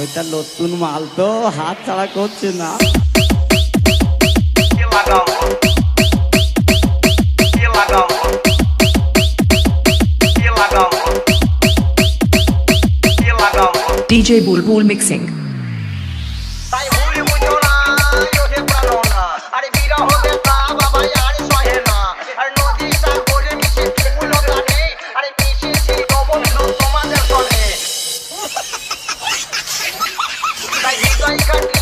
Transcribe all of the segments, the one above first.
ওইটা নতুন মাল তো হাত ছাড়া করছে না। DJ Bulbul Mixing cut, cut.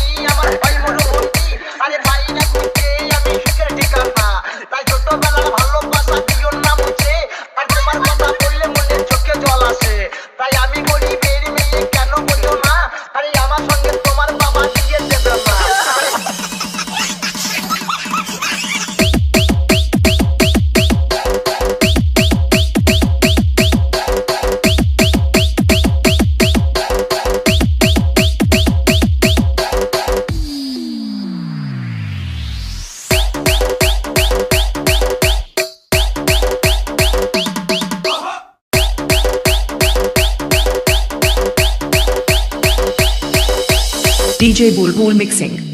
DJ Bulbul Mixing.